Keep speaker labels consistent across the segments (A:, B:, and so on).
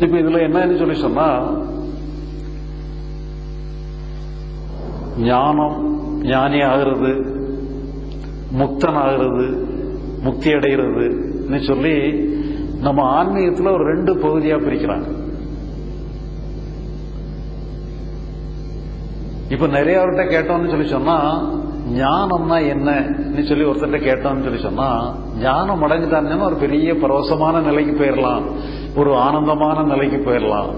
A: இப்ப இதுல என்னன்னு சொல்லி சொன்னா ஞானம் ஞானி ஆகிறது முக்தன் ஆகிறது முக்தி அடைகிறது சொல்லி நம்ம ஆன்மீகத்தில் ஒரு ரெண்டு பகுதியா பிரிக்கிறாங்க. இப்ப நிறையவர்கிட்ட கேட்டோம்னு சொல்லி சொன்னா ஞானம்னா என்னன்னு சொல்லி ஒருத்தர்கிட்ட கேட்டோம்னு சொல்லி சொன்னா ஞானம் அடைஞ்சுட்டாங்கன்னா ஒரு பெரிய பரவசமான நிலைக்கு போயிடலாம் ஒரு ஆனந்தமான நிலைக்கு போயிடலாம்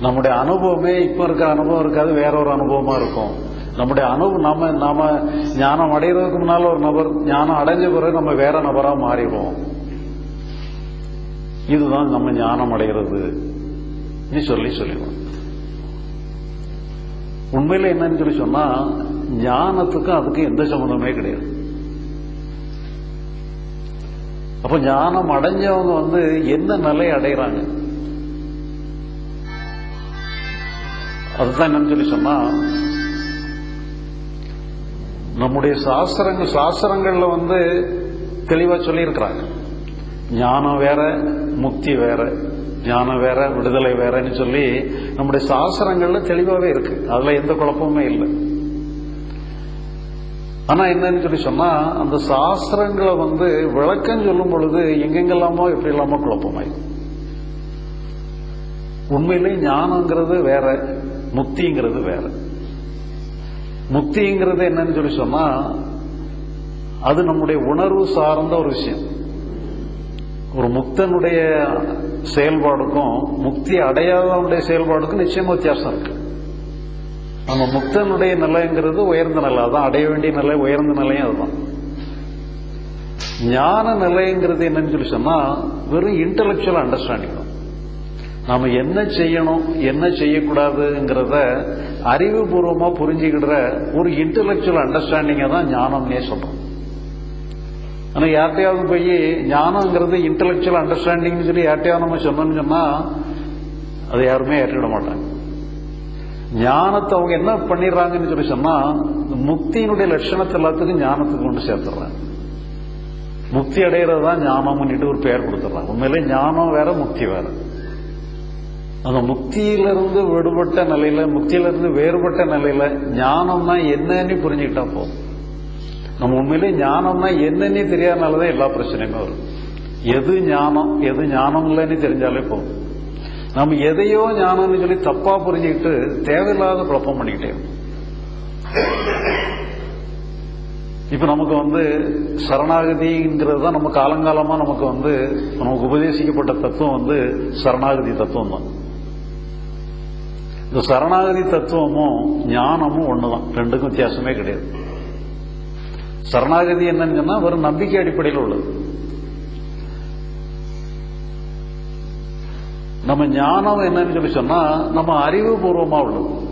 A: நம்முடைய அனுபவமே இப்ப இருக்கிற அனுபவம் இருக்காது வேற ஒரு அனுபவமா இருக்கும். நம்முடைய அனுபவம் நாம நாம ஞானம் அடைகிறதுக்கு முன்னால ஒரு நபர் ஞானம் அடைஞ்ச பிறகு நம்ம வேற நபரா மாறிடுவோம். இதுதான் நம்ம ஞானம் அடைகிறது நீ சொல்லி சொல்லிடுவோம் உண்மையில என்னன்னு சொல்லி சொன்னா ஞானத்துக்கும் அதுக்கு எந்த சம்மந்தமே கிடையாது. அப்ப ஞானம் அடைஞ்சவங்க வந்து என்ன நிலை அடைகிறாங்க? அதுதான் என்னன்னு சொல்லி சொன்னா நம்முடைய சாஸ்திரங்கள் சாஸ்திரங்கள்ல வந்து தெளிவா சொல்லியிருக்கிறாங்க. ஞானம் வேற முக்தி வேற ஞானம் வேற விடுதலை வேறன்னு சொல்லி நம்முடைய சாஸ்திரங்கள்ல தெளிவாவே இருக்கு. அதுல எந்த குழப்பமுமே இல்லை. ஆனா என்னன்னு சொல்லி சொன்னா அந்த சாஸ்திரங்களை வந்து விளக்கம் சொல்லும் பொழுது எங்கெங்கெல்லாமோ எப்படி இல்லாமோ குழப்பமாய். உண்மையிலே ஞானங்கிறது வேற முக்திங்கிறது வேற. முக்திங்கிறது என்னன்னு சொல்லி சொன்னா அது நம்முடைய உணர்வு சார்ந்த ஒரு விஷயம். ஒரு முக்தனுடைய செயல்பாடுக்கும் முக்தி அடையாதவனுடைய செயல்பாடுக்கும் நிச்சயமா வித்தியாசம் இருக்கு. நம்ம முக்தனுடைய நிலைங்கிறது உயர்ந்த நிலை. அதான் அடைய வேண்டிய நிலை உயர்ந்த நிலையும் அதுதான். ஞான நிலைங்கிறது என்னன்னு சொல்லி சொன்னா வெறும் இன்டலெக்சுவல் அண்டர்ஸ்டாண்டிங் தான். நாம என்ன செய்யணும் என்ன செய்யக்கூடாதுங்கிறத அறிவுபூர்வமா புரிஞ்சுக்கிடுற ஒரு இன்டலெக்சுவல் அண்டர்ஸ்டாண்டிங்கை தான் ஞானம்னே சொல்றோம். ஆனா யார்கிட்டயாவது போய் ஞானங்கிறது இன்டலெக்சுவல் அண்டர்ஸ்டாண்டிங் சொல்லி யார்கிட்டையாவது நம்ம சொன்னோம்னு சொன்னா அதை யாருமே ஏற்றிட மாட்டாங்க. ஞானத்தை அவங்க என்ன பண்ணிடுறாங்கன்னு சொல்லி சொன்னா முக்தியினுடைய லட்சணத்தை எல்லாத்துக்கும் ஞானத்துக்கு கொண்டு சேர்த்துறாங்க முக்தி அடைகிறது தான் ஞானம்னுட்டு ஒரு பெயர் கொடுத்துட்றாங்க உண்மையிலே ஞானம் வேற முக்தி வேற. அந்த முக்தியிலிருந்து விடுபட்ட நிலையில முக்தியிலிருந்து வேறுபட்ட நிலையில ஞானம்னா என்னன்னு புரிஞ்சுக்கிட்டா போதும். நம்ம உண்மையிலே ஞானம்னா என்னன்னு தெரியாதனாலதான் எல்லா பிரச்சனையுமே வரும். எது ஞானம் எது ஞானம் இல்லைன்னு தெரிஞ்சாலே போதும். நம்ம எதையோ ஞானம்னு சொல்லி தப்பா புரிஞ்சுக்கிட்டு தேவையில்லாத குழப்பம் பண்ணிக்கிட்டே இப்ப நமக்கு வந்து சரணாகதிங்கிறது தான் நம்ம காலங்காலமா நமக்கு வந்து நமக்கு உபதேசிக்கப்பட்ட தத்துவம் வந்து சரணாகதி தத்துவம் தான். இந்த சரணாகதி தத்துவமும் ஞானமும் ஒண்ணுதான். ரெண்டுக்கும் வித்தியாசமே கிடையாது. சரணாகதி என்னன்னு சொன்னா வெறும் நம்பிக்கை அடிப்படையில் உள்ளது. நம்ம ஞானம் என்னன்னு சொல்லி சொன்னா நம்ம அறிவுபூர்வமா உள்ளது.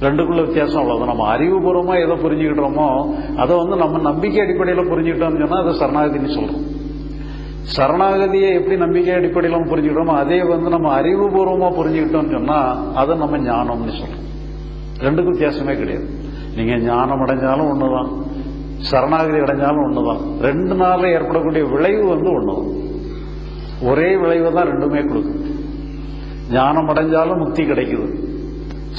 A: ரெண்டுக்குள்ள வித்தியாசம் அவ்வளவுதான். நம்ம அறிவுபூர்வமா எதை புரிஞ்சுக்கிட்டோமோ அதை வந்து நம்ம நம்பிக்கை அடிப்படையில் புரிஞ்சுக்கிட்டோம்னு சொன்னா அதை சரணாகதின்னு சொல்றோம். சரணாகதியை எப்படி நம்பிக்கை அடிப்படையில் புரிஞ்சுக்கிட்டோமோ அதே வந்து நம்ம அறிவுபூர்வமா புரிஞ்சுக்கிட்டோம்னு சொன்னா அதை நம்ம ஞானம்னு சொல்றோம். ரெண்டுக்கும் வித்தியாசமே கிடையாது. நீங்க ஞானம் அடைஞ்சாலும் ஒண்ணுதான். சரணாகதி அடைஞ்சாலும் ஒண்ணுதான். ரெண்டு நாள்ல ஏற்படக்கூடிய விளைவு வந்து ஒண்ணுதான். ஒரே விளைவு தான் ரெண்டுமே கொடுக்கும். ஞானம் அடைஞ்சாலும் முக்தி கிடைக்குது.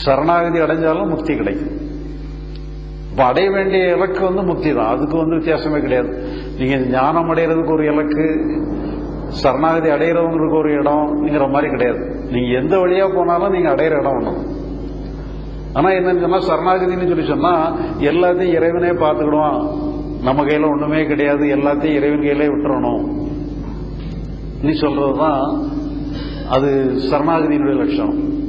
A: சரணாகதி அடைஞ்சாலும் முக்தி கிடைக்கும் இப்போ அடைய வேண்டிய இலக்கு வந்து முக்தி தான் அதுக்கு வந்து வித்தியாசமே கிடையாது. நீங்கள் ஞானம் அடைகிறதுக்கு ஒரு இலக்கு சரணாகதி அடைகிறவங்களுக்கு ஒரு இடம்ங்கிற மாதிரி கிடையாது. நீங்கள் எந்த வழியா போனாலும் நீங்கள் அடையிற இடம் ஒன்று ஆனால் என்னன்னு சொன்னால் சரணாகதின்னு சொல்லி சொன்னால் எல்லாத்தையும் இறைவனே பார்த்துக்கிடுவான். நம்ம கையில் ஒன்றுமே கிடையாது. எல்லாத்தையும் இறைவன் கையிலே விட்டுறணும். நீ சொல்றதுதான் அது சரணாகதியினுடைய லட்சணம்.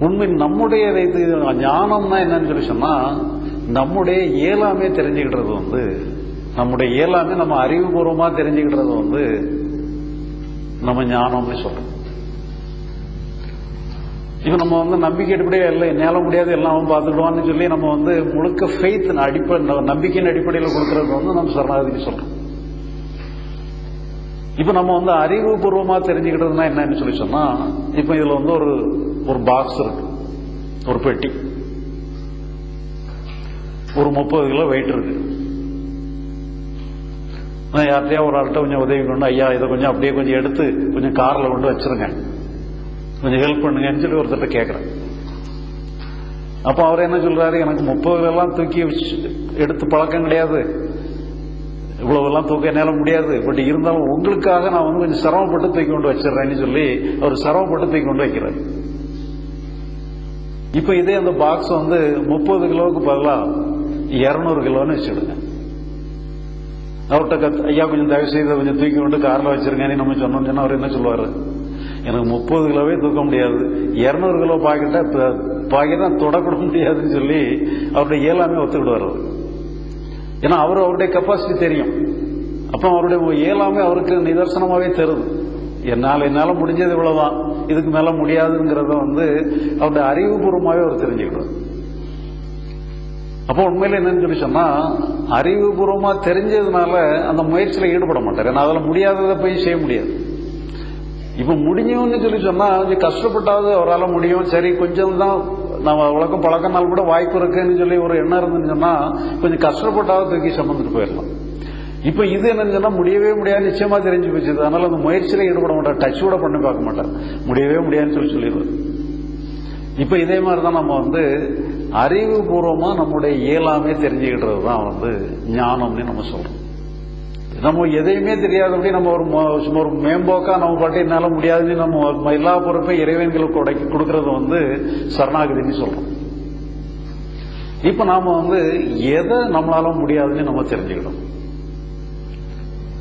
A: உண்மை நம்முடைய ஞானம்னா என்னன்னு சொல்லி சொன்னா நம்முடைய இயலாமே தெரிஞ்சுக்கிட்டது வந்து நம்முடைய இயலாமே நம்ம அறிவுபூர்வமா தெரிஞ்சுக்கிட்டது வந்து நம்ம ஞானம்னு சொல்றோம். இப்ப நம்ம வந்து நம்பிக்கை அடிப்படையே இல்லை என்னால முடியாது எல்லாம் பார்த்துடுவான்னு சொல்லி நம்ம வந்து முழுக்க ஃபெய்த் அடிப்படை நம்பிக்கையின் அடிப்படையில் கொடுக்கறது வந்து நம்ம சரணாகதிக்கு சொல்றோம். இப்ப நம்ம வந்து அறிவுபூர்வமாக தெரிஞ்சுக்கிட்டதுன்னா என்னன்னு சொல்லி சொன்னா இப்ப இதுல வந்து ஒரு ஒரு பாக்ஸ் இருக்கு. ஒரு பெட்டி. ஒரு முப்பது கிலோ வெயிட் இருக்கு. நான் யார்கிட்டயா ஒரு ஆள்கிட்ட கொஞ்சம் உதவி கொண்டு ஐயா இதை கொஞ்சம் அப்படியே கொஞ்சம் எடுத்து கொஞ்சம் காரில் கொண்டு வச்சிருங்க. கொஞ்சம் ஹெல்ப் பண்ணுங்கன்னு சொல்லி ஒருத்தர்கிட்ட கேட்குறேன் அப்போ அவர் என்ன சொல்றாரு? எனக்கு முப்பது எல்லாம் தூக்கி வச்சு- எடுத்து பழக்கம் கிடையாது. இவ்வளவெல்லாம் தூக்க என்னால முடியாது. பட் இருந்தாலும் உங்களுக்காக நான் வந்து கொஞ்சம் சிரமப்பட்டு தூக்கி கொண்டு வச்சிடறேன்னு சொல்லி அவர் சிரமப்பட்டு தூக்கி கொண்டு வைக்கிறார். இப்ப இதே அந்த பாக்ஸ் வந்து முப்பது கிலோவுக்கு பதிலாக இருநூறு கிலோன்னு வச்சுடுங்க. அவர்கிட்ட கத் ஐயா கொஞ்சம் தயவு செய்து கொஞ்சம் தூக்கி கொண்டு காரில் வச்சிருங்கன்னு நம்ம சொன்னோம்னு சொன்னா அவர் என்ன சொல்லுவாரு? எனக்கு முப்பது கிலோவே தூக்க முடியாது. இருநூறு கிலோ பாக்கெட்டை பாக்கெட்டை தொடக்கூட முடியாதுன்னு சொல்லி அவருடைய இயலாமே ஒத்துக்கிடுவார். அவர். ஏன்னா அவர் அவருடைய கெப்பாசிட்டி தெரியும். அப்போ அவருடைய இயலாமை அவருக்கு நிதர்சனமாகவே தருது என்னால் என்னால் முடிஞ்சது இவ்வளவுதான். இதுக்கு மேல முடியாதுங்கிறத வந்து அவருடைய அறிவுபூர்வமாகவே அவர் தெரிஞ்சுக்கிடுவார் அப்போ உண்மையில என்னன்னு சொல்லி சொன்னா அறிவுபூர்வமா தெரிஞ்சதுனால அந்த முயற்சியில ஈடுபட மாட்டார். ஏன்னா அதில் முடியாததை போய் செய்ய முடியாது. இப்ப முடியும்னு சொல்லி சொன்னா கொஞ்சம் கஷ்டப்பட்டாவது அவரால் முடியும். சரி கொஞ்சம் தான் நம்ம உலகம் பழக்க நாள் கூட வாய்ப்பு இருக்குன்னு சொல்லி ஒரு எண்ணம் இருந்துச்சுன்னா கொஞ்சம் கஷ்டப்பட்டாவது தூக்கி சம்மந்துட்டு போயிடலாம். இப்ப இது என்னன்னு சொன்னா முடியவே முடியாது நிச்சயமா தெரிஞ்சு போச்சு அதனால அந்த முயற்சியில ஈடுபட மாட்டார் டச் கூட பண்ணி பார்க்க மாட்டார் முடியவே முடியாதுன்னு சொல்லி சொல்லிடுவார். இப்ப இதே மாதிரி தான் நம்ம வந்து அறிவுபூர்வமா நம்முடைய இயலாமே தெரிஞ்சுக்கிட்டது தான் வந்து ஞானம்னு நம்ம சொல்றோம். நம்ம எதையுமே தெரியாதபடி நம்ம ஒரு சும்மா ஒரு மேம்போக்கா நம்ம பாட்டு என்னால முடியாதுன்னு நம்ம எல்லா பொறுப்பையும் இறைவன்களுக்கு உடைக்கி கொடுக்கறது வந்து சரணாகதின்னு சொல்றோம். இப்ப நாம வந்து எதை நம்மளால முடியாதுன்னு நம்ம தெரிஞ்சுக்கிட்டோம்.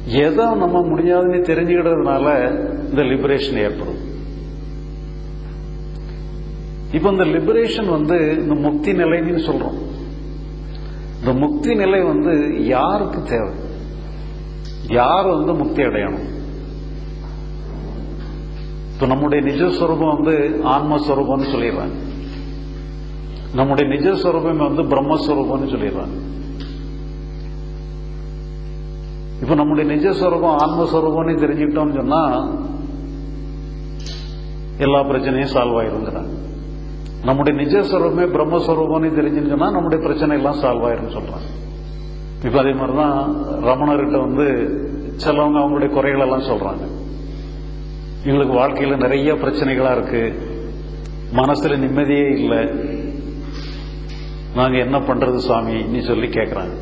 A: எதை நம்ம முடியாதுன்னு தெரிஞ்சுக்கிறதுனால இந்த லிபரேஷன் ஏற்படும். இப்ப இந்த லிபரேஷன் வந்து இந்த முக்தி நிலைன்னு சொல்றோம். இந்த முக்தி நிலை வந்து யாருக்கு தேவை? யார் வந்து முக்தி அடையணும்? இப்போ நம்முடைய நிஜஸ்வரூபம் வந்து ஆன்மஸ்வரூபம்னு சொல்லிடுறாங்க. நம்முடைய நிஜஸ்வரூபம் வந்து பிரம்மஸ்வரூபம்னு சொல்லிடுறாங்க. இப்போ நம்முடைய நிஜஸ்வரூபம் ஆன்மஸ்வரூபம்னு தெரிஞ்சுக்கிட்டோம்னு சொன்னா எல்லா பிரச்சனையும் சால்வ் ஆயிருங்கிறாங்க. நம்முடைய நிஜஸ்வரூபமே பிரம்மஸ்வரூபம்னு தெரிஞ்சுன்னு சொன்னா நம்முடைய பிரச்சனை எல்லாம் சால்வ் ஆயிரும்னு சொல்றாங்க. இப்போ அதே மாதிரி தான் ரமணர்கிட்ட வந்து சிலவங்க அவங்களுடைய குறைகள் எல்லாம் சொல்றாங்க. எங்களுக்கு வாழ்க்கையில நிறைய பிரச்சனைகளா இருக்கு. மனசுல நிம்மதியே இல்லை. நாங்க என்ன பண்றது சுவாமி? நீ சொல்லி கேட்குறாங்க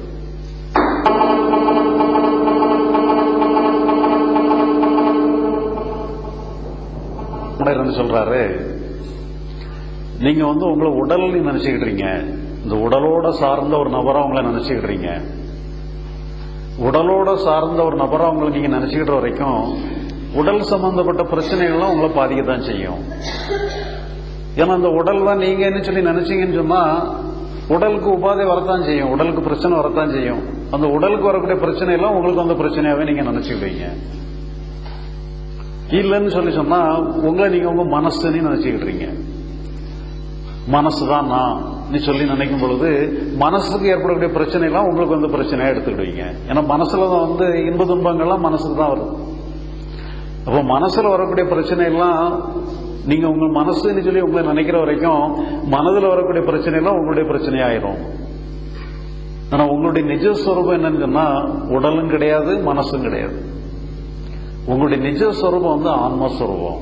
A: சொல்றாரு நீங்க வந்து உங்களை உடல்னு நினைச்சுக்கிட்டீங்க இந்த உடலோட சார்ந்த ஒரு நபரா உங்களை நினைச்சுக்கிட்டீங்க உடலோட சார்ந்த ஒரு நபரா உங்களை நீங்க நினைச்சுக்கிட்ட வரைக்கும் உடல் சம்பந்தப்பட்ட பிரச்சனைகள்லாம் உங்களை பாதிக்க தான் செய்யும். ஏன்னா அந்த உடல் தான் நீங்க என்ன சொல்லி நினைச்சீங்கன்னு சொன்னா உடலுக்கு உபாதை வரத்தான் செய்யும். உடலுக்கு பிரச்சனை வரத்தான் செய்யும். அந்த உடலுக்கு வரக்கூடிய பிரச்சனை எல்லாம் உங்களுக்கு அந்த பிரச்சனையாவே நீங்க நினைச்சுக்கிட்டீங்க இல்லைன்னு சொல்லி சொன்னா உங்களை நீங்க உங்க மனசுன்னு நினைச்சுக்கிட்டீங்க மனசுதான் நான். சொல்லி நினைக்கும் பொழுது மனசுக்கு ஏற்படக்கூடிய பிரச்சனை எல்லாம் உங்களுக்கு வந்து பிரச்சனையா எடுத்துக்கிடுவீங்க. ஏன்னா மனசுல தான் வந்து இன்ப துன்பங்கள்லாம் மனசுக்கு தான் வரும் அப்போ மனசுல வரக்கூடிய பிரச்சனை எல்லாம் நீங்க உங்க மனசுன்னு சொல்லி உங்களை நினைக்கிற வரைக்கும் மனதில் வரக்கூடிய பிரச்சனை எல்லாம் உங்களுடைய பிரச்சனையாயிரும். ஆனா உங்களுடைய நிஜஸ்வரூபம் என்னன்னு சொன்னா உடலும் கிடையாது மனசும் கிடையாது. உங்களுடைய நிஜஸ்வரூபம் வந்து ஆன்மஸ்வரூபம்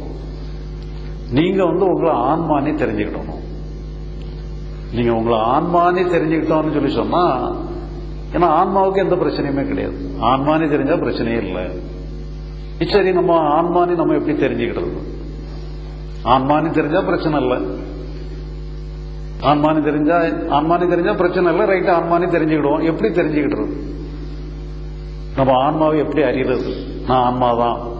A: நீங்க வந்து உங்களை ஆன்மானே தெரிஞ்சுக்கிட்டோம் நீங்க உங்களை ஆன்மானே தெரிஞ்சுக்கிட்டோம்னு சொல்லி சொன்னா ஏன்னா ஆன்மாவுக்கு எந்த பிரச்சனையுமே கிடையாது. ஆன்மானே தெரிஞ்சா பிரச்சனையே இல்லை. சரி நம்ம ஆன்மானே நம்ம எப்படி தெரிஞ்சுக்கிறது? ஆன்மானே தெரிஞ்சா பிரச்சனை இல்லை. ஆன்மானி தெரிஞ்சா ஆன்மானி தெரிஞ்சா பிரச்சனை இல்லை. ரைட் ஆன்மானி தெரிஞ்சுக்கிடுவோம். எப்படி தெரிஞ்சுக்கிடுறது? நம்ம ஆன்மாவை எப்படி அறிகிறது நான் ஆன்மாதான்.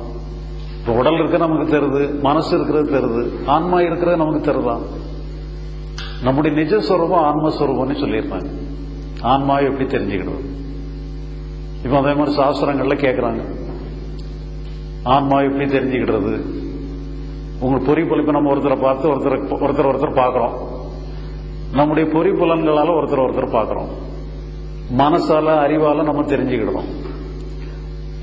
A: இப்போ உடல் இருக்கிற நமக்கு தருது மனசு இருக்கிறது தருது ஆன்மா இருக்கிறது நமக்கு தருதான் நம்முடைய நிஜஸ்வரூபம் ஆன்மஸ்வரூபம்னு சொல்லியிருப்பாங்க. ஆன்மாவை எப்படி தெரிஞ்சுக்கிடுவோம் இப்போ அதே மாதிரி சாஸ்திரங்கள்ல கேட்குறாங்க ஆன்மாவை எப்படி தெரிஞ்சுக்கிடுறது உங்களுக்கு பொறி பொழிப்பு நம்ம ஒருத்தரை பார்த்து ஒருத்தர் ஒருத்தர் ஒருத்தர் பார்க்குறோம். நம்முடைய பொறி புலன்களால் ஒருத்தர் ஒருத்தர் பார்க்குறோம். மனசால அறிவால நம்ம தெரிஞ்சுக்கிடுறோம்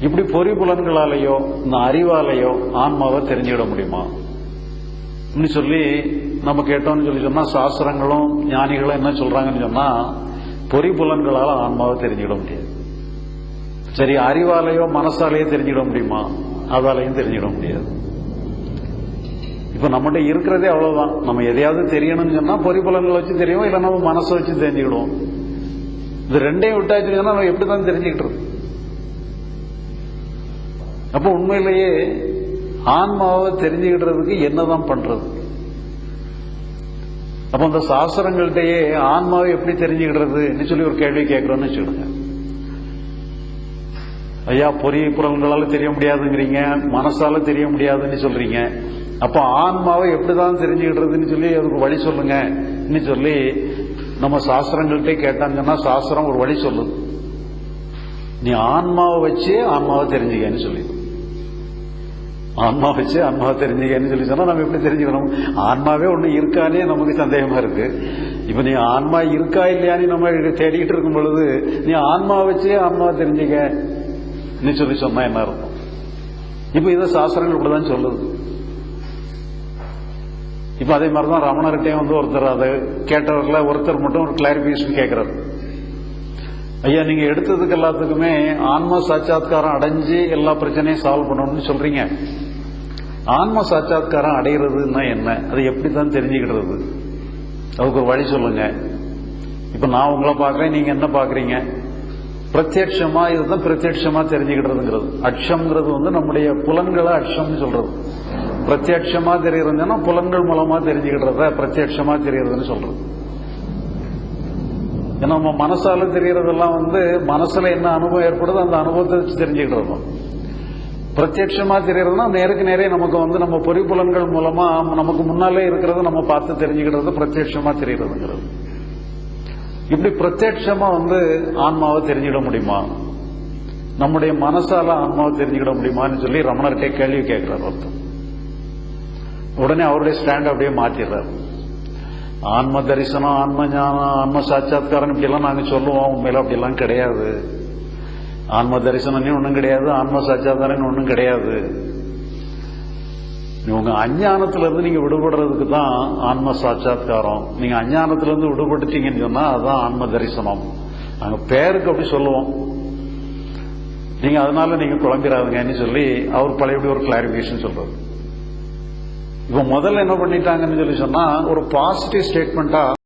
A: இப்படி பொறி புலன்களாலேயோ இந்த அறிவாலேயோ ஆன்மாவை தெரிஞ்சுக்கிட முடியுமா? சொல்லி நம்ம கேட்டோம்னு சொல்லி சொன்னா சாஸ்திரங்களும் ஞானிகளும் என்ன சொல்றாங்கன்னு சொன்னா பொறி புலன்களால ஆன்மாவை தெரிஞ்சுக்கிட முடியாது. சரி அறிவாலையோ மனசாலேயோ தெரிஞ்சுக்கிட முடியுமா? அதாலையும் தெரிஞ்சுக்கிட முடியாது. இப்ப நம்மகிட்ட இருக்கிறதே அவ்வளவுதான். நம்ம எதையாவது தெரியணும்னு சொன்னா பொறிப்புலன்களை வச்சு தெரியும் இல்ல நம்ம மனசை வச்சு தெரிஞ்சுக்கிடுவோம். இது ரெண்டையும் விட்டாச்சுன்னு சொன்னா நம்ம எப்படிதான் தெரிஞ்சுக்கிட்டு இருக்கோம் அப்போ உண்மையிலேயே ஆன்மாவை தெரிஞ்சுக்கிடுறதுக்கு என்னதான் பண்றது? அப்ப இந்த சாஸ்திரங்கள்கிட்டயே ஆன்மாவை எப்படி தெரிஞ்சுக்கிடுறதுன்னு சொல்லி ஒரு கேள்வி கேட்குறோன்னு வச்சுக்கிடுங்க ஐயா பொறிய புறங்களால தெரிய முடியாதுங்கிறீங்க மனசால தெரிய முடியாதுன்னு சொல்றீங்க. அப்ப ஆன்மாவை எப்படிதான் தெரிஞ்சுக்கிடுறதுன்னு சொல்லி அதுக்கு வழி சொல்லுங்க சொல்லி நம்ம சாஸ்திரங்கள்கிட்ட கேட்டாங்கன்னா சாஸ்திரம் ஒரு வழி சொல்லுது. நீ ஆன்மாவை வச்சு ஆன்மாவை தெரிஞ்சுக்கன்னு சொல்லி. ஆன்மா வச்சு ஆன்மாவை தெரிஞ்சுக்கன்னு சொல்லி சொன்னா நம்ம எப்படி தெரிஞ்சுக்கணும்? ஆன்மாவே ஒண்ணு இருக்கானே நமக்கு சந்தேகமா இருக்கு. இப்ப நீ ஆன்மா இருக்கா இல்லையான்னு நம்ம தேடிக்கிட்டு இருக்கும் பொழுது நீ ஆன்மா வச்சே ஆன்மாவை தெரிஞ்சுக்க. நீ சொல்லி சொன்னா என்ன இருக்கும் இப்ப இதை சாஸ்திரங்கள் இப்படிதான் சொல்லுது. இப்ப அதே மாதிரிதான் ரமணர்கிட்டையும் வந்து ஒருத்தர் அதை கேட்டவர்ல ஒருத்தர் மட்டும் ஒரு கிளாரிபிகேஷன் கேட்கிறார் ஐயா நீங்க எடுத்ததுக்கு எல்லாத்துக்குமே ஆன்ம சாட்சாத்காரம் அடைஞ்சு எல்லா பிரச்சனையும் சால்வ் பண்ணணும்னு சொல்றீங்க. ஆன்ம சாட்சாத்காரம் அடைகிறதுன்னா என்ன? அது எப்படி தான் தெரிஞ்சுக்கிடுறது? அதுக்கு ஒரு வழி சொல்லுங்க. இப்ப நான் உங்களை பாக்குறேன் நீங்க என்ன பாக்குறீங்க பிரத்யட்சமா இதுதான் பிரத்யட்சமா தெரிஞ்சுக்கிடுறதுங்கிறது. அக்ஷம்ங்கிறது வந்து நம்முடைய புலன்களை அக்ஷம்னு சொல்றது. பிரத்யட்சமா தெரியறதுன்னா புலன்கள் மூலமா தெரிஞ்சுக்கிடுறத பிரத்யட்சமா தெரியறதுன்னு சொல்றது. ஏன்னா நம்ம மனசால தெரியறதெல்லாம் வந்து மனசுல என்ன அனுபவம் ஏற்படுதோ அந்த அனுபவத்தை வச்சு தெரிஞ்சுக்கிட்டு பிரத்யட்சமா தெரியறதுனா நேருக்கு நேரே நமக்கு வந்து நம்ம பொறிப்புலன்கள் மூலமா நமக்கு முன்னாலே இருக்கிறத நம்ம பார்த்து தெரிஞ்சுக்கிறது பிரத்யட்சமா தெரியறதுங்கிறது. இப்படி பிரத்யட்சமா வந்து ஆன்மாவை தெரிஞ்சுக்கிட முடியுமா? நம்முடைய மனசால ஆன்மாவை தெரிஞ்சுக்கிட முடியுமான்னு சொல்லி ரமணர்கிட்ட கேள்வி கேட்கிறார் ஒருத்தர். உடனே அவருடைய ஸ்டாண்ட் அப்படியே மாத்திடுறாரு. ஆன்ம தரிசனம் ஆன்ம ஞானம் ஆன்ம சாட்சாத்காரம் இப்படிலாம் நாங்கள் சொல்லுவோம். உண்மையில அப்படிலாம் கிடையாது. ஆன்ம தரிசனம்னு ஒன்றும் கிடையாது ஆன்ம சாட்சாத்காரன் ஒன்றும் கிடையாது. உங்க அஞ்ஞானத்திலிருந்து நீங்க விடுபடுறதுக்கு தான் ஆன்ம சாட்சாத்காரம் நீங்க அஞ்ஞானத்திலிருந்து விடுபட்டுட்டீங்கன்னு சொன்னா அதுதான் ஆன்ம தரிசனம் நாங்க பேருக்கு அப்படி சொல்லுவோம். நீங்க அதனால நீங்க குழம்பிடாதுங்கன்னு சொல்லி அவர் பழையபடி ஒரு கிளாரிபிகேஷன் சொல்றது இப்போ முதல்ல என்ன பண்ணிட்டாங்கன்னு சொல்லி சொன்னா ஒரு பாசிட்டிவ் ஸ்டேட்மெண்ட்டாக